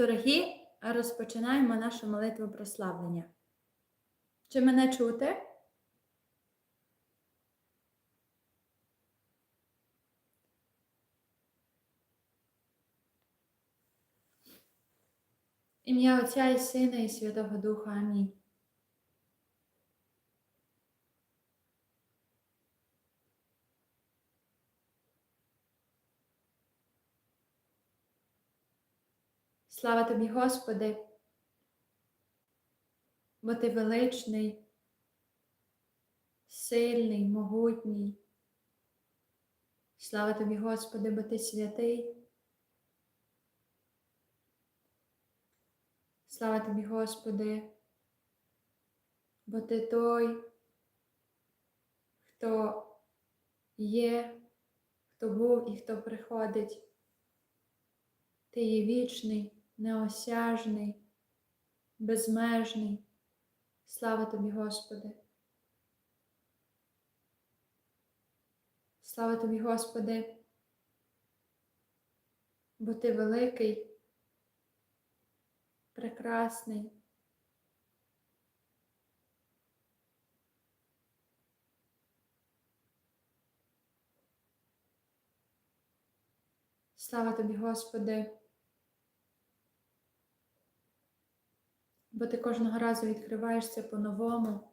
Дорогі, розпочинаємо нашу молитву прославлення. Чи мене чути? Ім'я Отця і Сина і Святого Духа. Амінь. Слава тобі, Господи, бо ти величний, сильний, могутній. Слава тобі, Господи, бо ти святий. Слава тобі, Господи, бо ти той, хто є, хто був і хто приходить. Ти є вічний, неосяжний, безмежний. Слава тобі, Господи. Слава тобі, Господи, бо ти великий, прекрасний. Слава тобі, Господи, бо ти кожного разу відкриваєшся по-новому.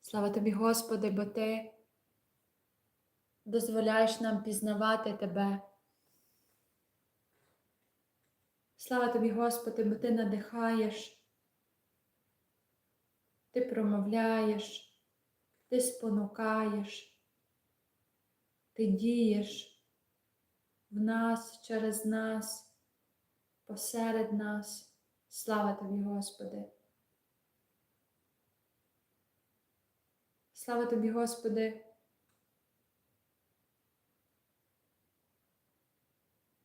Слава тобі, Господи, бо ти дозволяєш нам пізнавати Тебе. Слава тобі, Господи, бо ти надихаєш, ти промовляєш, ти спонукаєш, ти дієш в нас, через нас, посеред нас. Слава тобі, Господи. Слава тобі, Господи,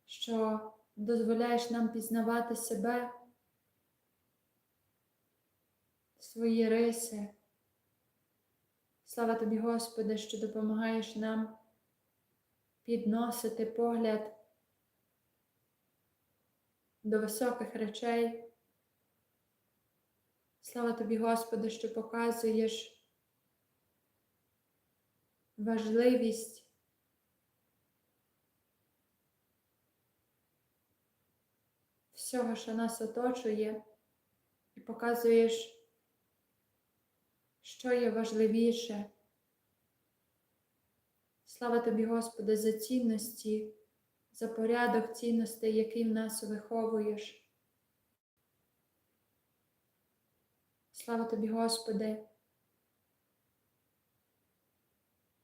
що дозволяєш нам пізнавати себе, свої риси. Слава тобі, Господи, що допомагаєш нам підносити погляд до високих речей. Слава тобі, Господи, що показуєш важливість всього, що нас оточує, і показуєш, що є важливіше. Слава тобі, Господи, за цінності, за порядок цінностей, який в нас виховуєш. Слава тобі, Господи.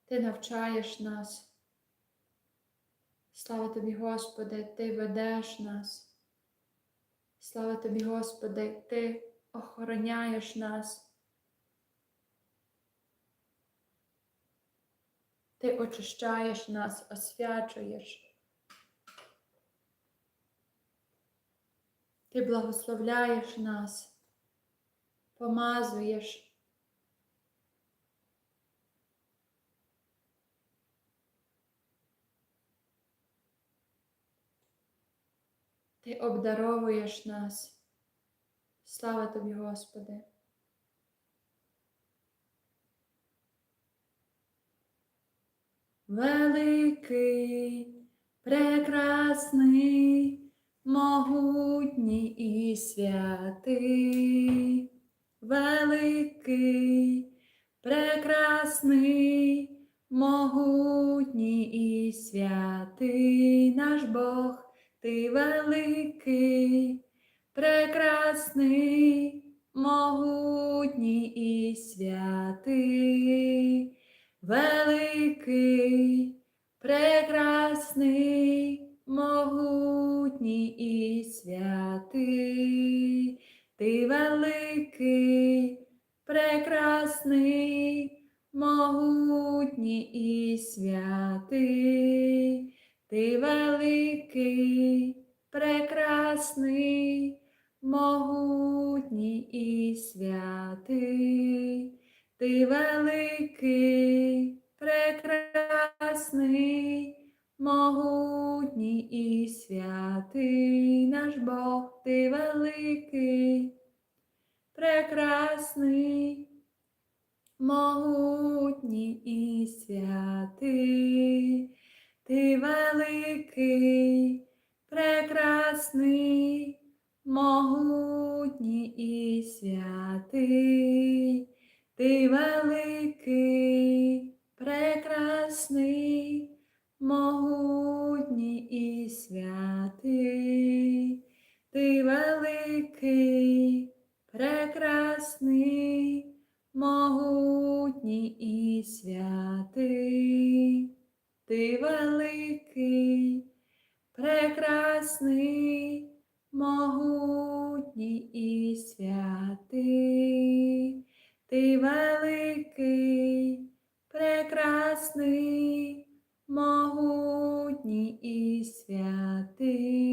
Ти навчаєш нас. Слава тобі, Господи, Ти ведеш нас. Слава тобі, Господи, Ти охороняєш нас. Ти очищаєш нас, освячуєш. Ти благословляєш нас, помазуєш. Ти обдаровуєш нас. Слава тобі, Господи. Великий, прекрасний, могутній і святий, великий, прекрасний, могутній і святий наш Бог. Ти великий, прекрасний, могутній і святий, великий, прекрасний, могутній і святий, ти великий, прекрасний, могутній і святий, ти великий, прекрасний, могутній і святий, ти великий, прекрасний, могутній і святий, ти великий, прекрасний, могутній і святий,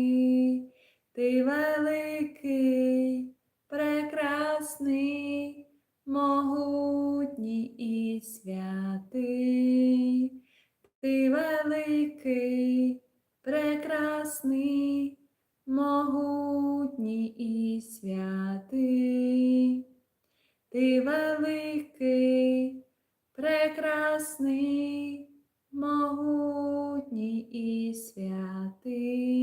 ти великий, прекрасний, могутній і святий, ти великий, прекрасний, могутній і святий, ти великий, прекрасний, могутній і святий.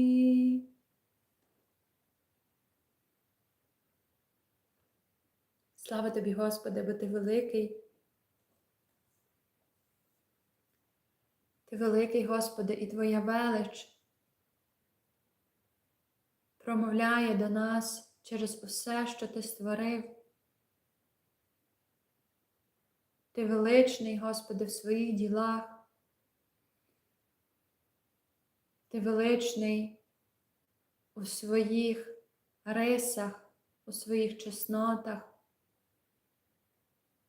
Слава тобі, Господи, бо ти великий. Ти великий, Господи, і Твоя велич промовляє до нас через усе, що Ти створив. Ти величний, Господи, в своїх ділах. Ти величний у своїх рисах, у своїх чеснотах.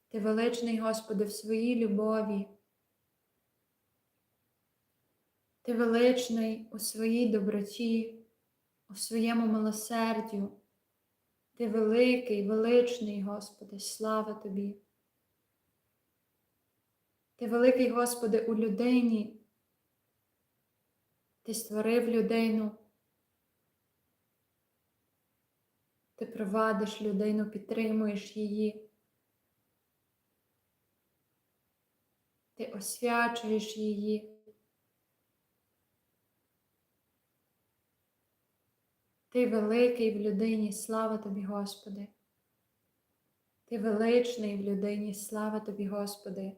Ти величний, Господи, в своїй любові. Ти величний у своїй доброті, у своєму милосердю. Ти великий, величний, Господи, слава Тобі. Ти великий, Господи, у людині. Ти створив людину. Ти провадиш людину, підтримуєш її. Ти освячуєш її. Ти великий в людині, слава тобі, Господи. Ти величний в людині, слава тобі, Господи.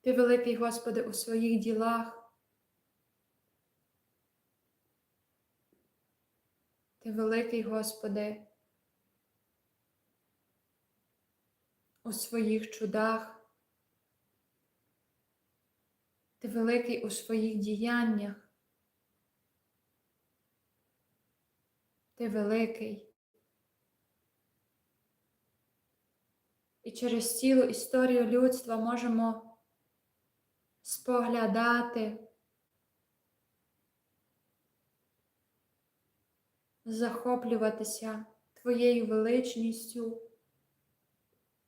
Ти великий, Господи, у своїх ділах. Ти великий, Господи, у своїх чудах. Ти великий у своїх діяннях. Ти великий. І через цілу історію людства можемо споглядати, захоплюватися Твоєю величністю,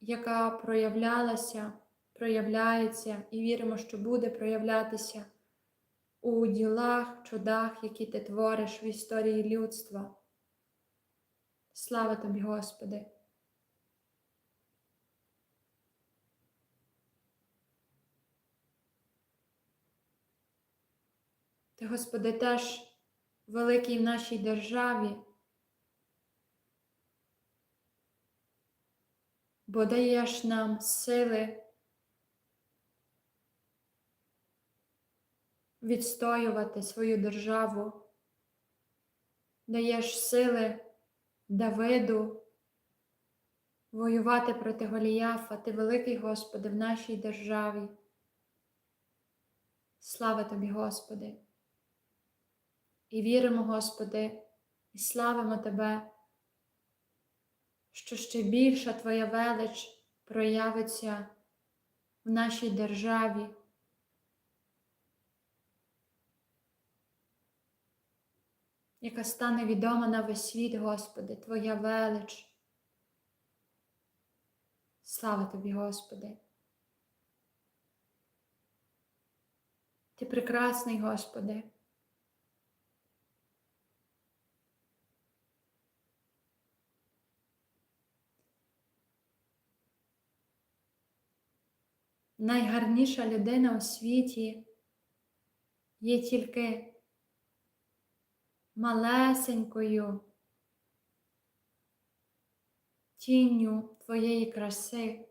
яка проявлялася, проявляється і віримо, що буде проявлятися у ділах, чудах, які ти твориш в історії людства. Слава тобі, Господи! Ти, Господи, теж великий в нашій державі, бо даєш нам сили відстоювати свою державу, даєш сили Давиду воювати проти Голіяфа, ти великий Господи в нашій державі. Слава тобі, Господи! І віримо, Господи, і славимо Тебе, що ще більша Твоя велич проявиться в нашій державі. Яка стане відома на весь світ, Господи, Твоя велич. Слава Тобі, Господи. Ти прекрасний, Господи. Найгарніша людина у світі є тільки малесенькою тінню твоєї краси.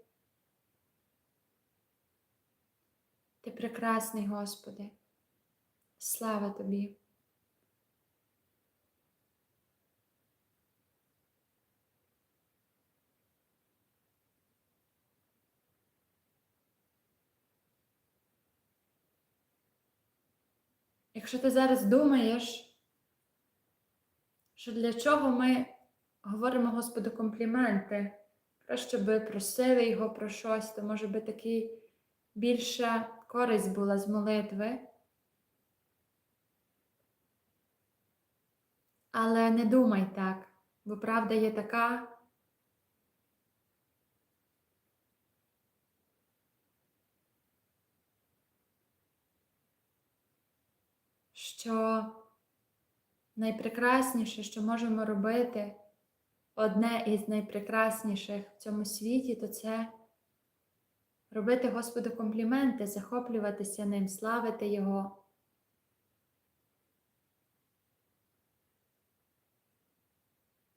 Ти прекрасний, Господи. Слава тобі. Якщо ти зараз думаєш, що для чого ми говоримо Господу компліменти, краще би просили Його про щось, то може би такий більша користь була з молитви. Але не думай так, бо правда є така. Що найпрекрасніше, що можемо робити, одне із найпрекрасніших в цьому світі, то це робити Господу компліменти, захоплюватися ним, славити Його.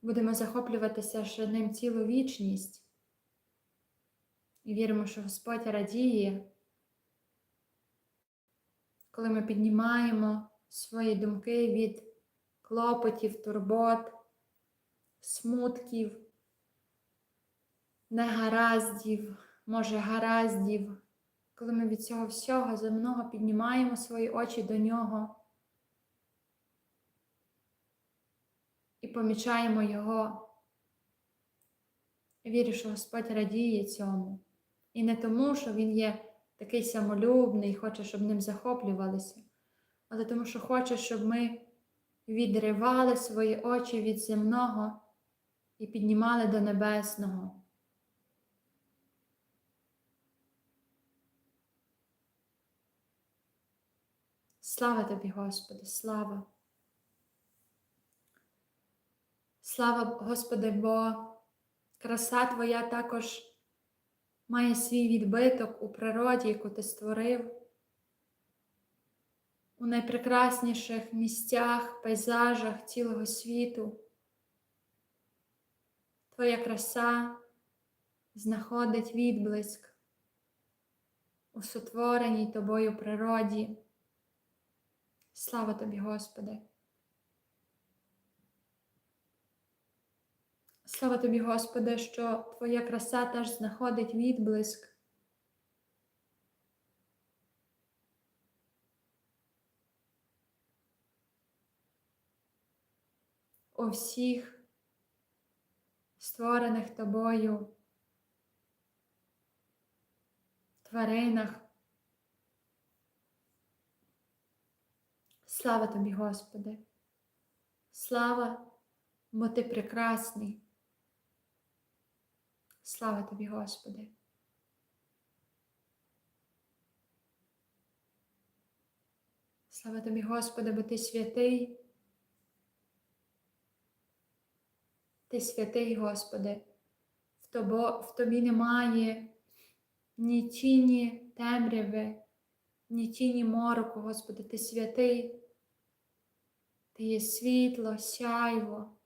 Будемо захоплюватися ще ним цілу вічність. І віримо, що Господь радіє, коли ми піднімаємо свої думки від клопотів, турбот, смутків, негараздів, може, гараздів, коли ми від цього всього земного піднімаємо свої очі до нього і помічаємо Його. Вірю, що Господь радіє цьому. І не тому, що Він є такий самолюбний, хоче, щоб ним захоплювалися, але тому, що хоче, щоб ми відривали свої очі від земного і піднімали до небесного. Слава тобі, Господи, слава. Слава, Господи, бо краса Твоя також має свій відбиток у природі, яку ти створив, у найпрекрасніших місцях, пейзажах цілого світу. Твоя краса знаходить відблиск у сотвореній тобою природі. Слава тобі, Господи! Слава тобі, Господи, що Твоя краса теж знаходить відблиск. У всіх створених тобою тваринах. Слава тобі, Господи! Слава, бо ти прекрасний. Слава тобі, Господи. Слава тобі, Господи, бо ти святий. Ти святий, Господи, в, тобо, в тобі немає ні тіні темряви, ні тіні мороку, Господи, ти святий, ти є світло, сяйво.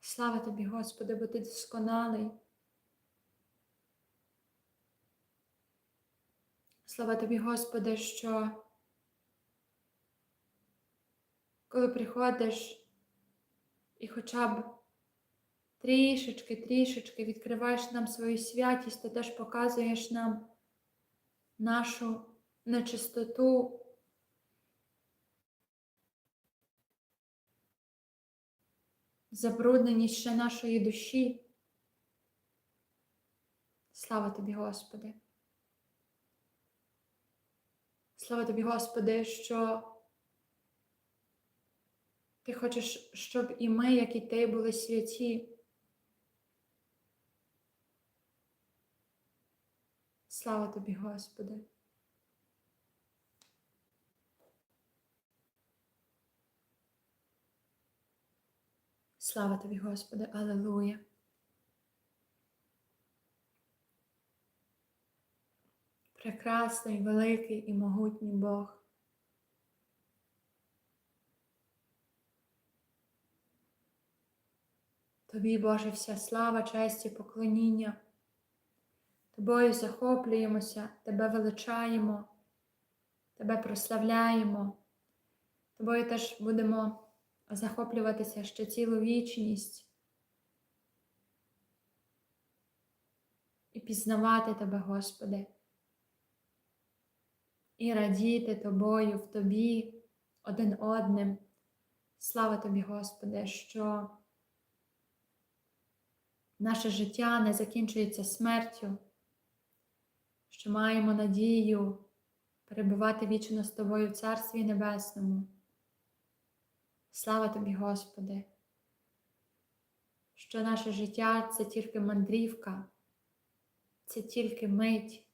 Слава тобі, Господи, бо ти досконалий. Слава тобі, Господи, що коли приходиш і хоча б трішечки, трішечки відкриваєш нам свою святість, то теж показуєш нам нашу нечистоту. Забрудненість ще нашої душі. Слава тобі, Господи. Слава тобі, Господи, що Ти хочеш, щоб і ми, як і ти, були святі. Слава тобі, Господи. Слава тобі, Господи, Аллилуйя. Прекрасний, великий і могутній Бог. Тобі, Боже, вся слава, честь і поклоніння. Тобою захоплюємося, Тебе величаємо, Тебе прославляємо. Тобою теж будемо захоплюватися ще цілу вічність і пізнавати Тебе, Господи, і радіти Тобою в Тобі один одним. Слава Тобі, Господи, що наше життя не закінчується смертю, що маємо надію перебувати вічно з Тобою в Царстві Небесному. Слава тобі, Господи, що наше життя це тільки мандрівка, це тільки мить.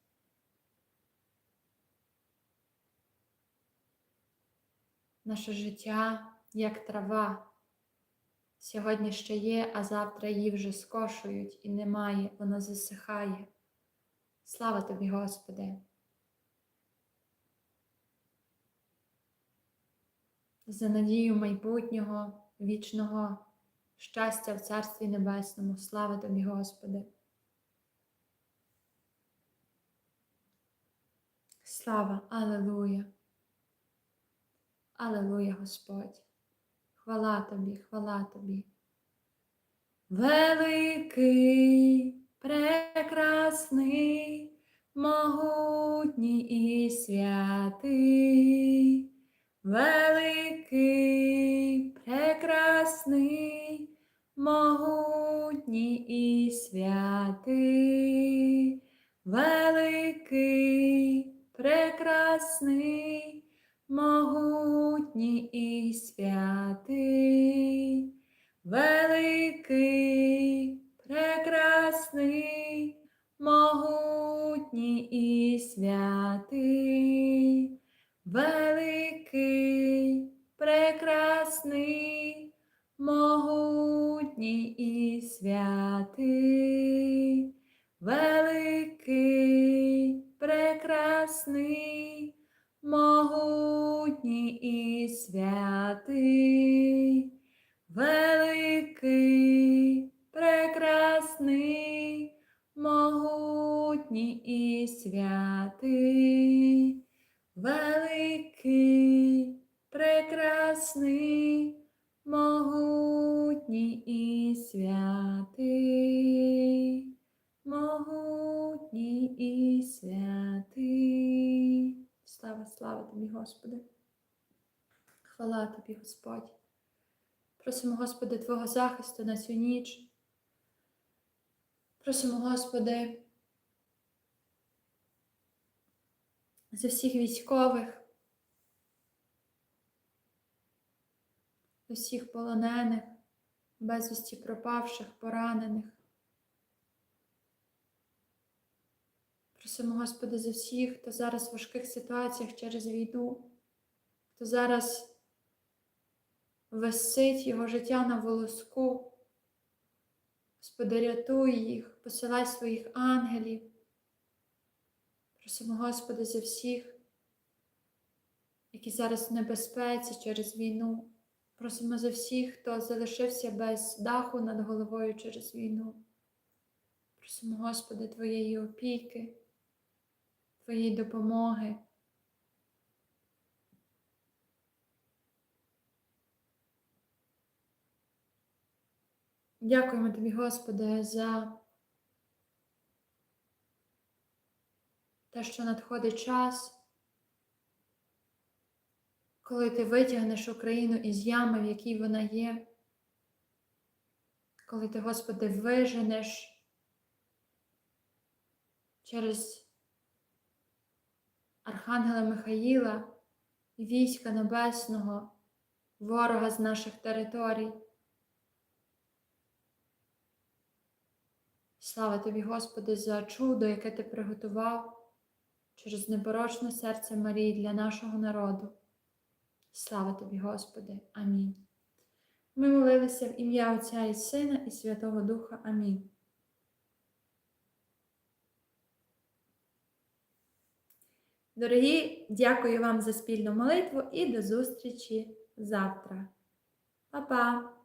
Наше життя як трава. Сьогодні ще є, а завтра її вже скошують і немає, вона засихає. Слава тобі, Господи! за надію майбутнього, вічного щастя в Царстві Небесному. Слава тобі, Господи. Слава, Алелуя. Алелуя, Господь. Хвала тобі, хвала тобі. Великий, прекрасний, могутній і святий. Великий, прекрасний, могутній і святий, великий, прекрасний, могутній і святий, великий, прекрасний, могутній і святий. Великий, прекрасний, могутній і святий, великий, прекрасний, і святий, великий, прекрасний, могутній і святий. Великий, прекрасний, могутній і святий, могутній і святий. Слава, слава тобі, Господи. Хвала тобі, Господь. Просимо, Господи, Твого захисту на цю ніч. Просимо, Господи, за всіх військових, за всіх полонених, безвісті пропавших, поранених. Просимо, Господи, за всіх, хто зараз в важких ситуаціях через війну, хто зараз висить його життя на волоску. Господи, рятуй їх, посилай своїх ангелів. Просимо, Господи, за всіх, які зараз в небезпеці через війну. Просимо за всіх, хто залишився без даху над головою через війну. Просимо, Господи, Твоєї опіки, Твоєї допомоги. Дякуємо Тобі, Господи, за те, що надходить час, коли ти витягнеш Україну із ями, в якій вона є, коли ти, Господи, виженеш через Архангела Михаїла війська Небесного, ворога з наших територій. Слава тобі, Господи, за чудо, яке ти приготував через непорочне серце Марії для нашого народу. Слава тобі, Господи. Амінь. Ми молилися в ім'я Отця і Сина і Святого Духа. Амінь. Дорогі, дякую вам за спільну молитву і до зустрічі завтра. Па-па!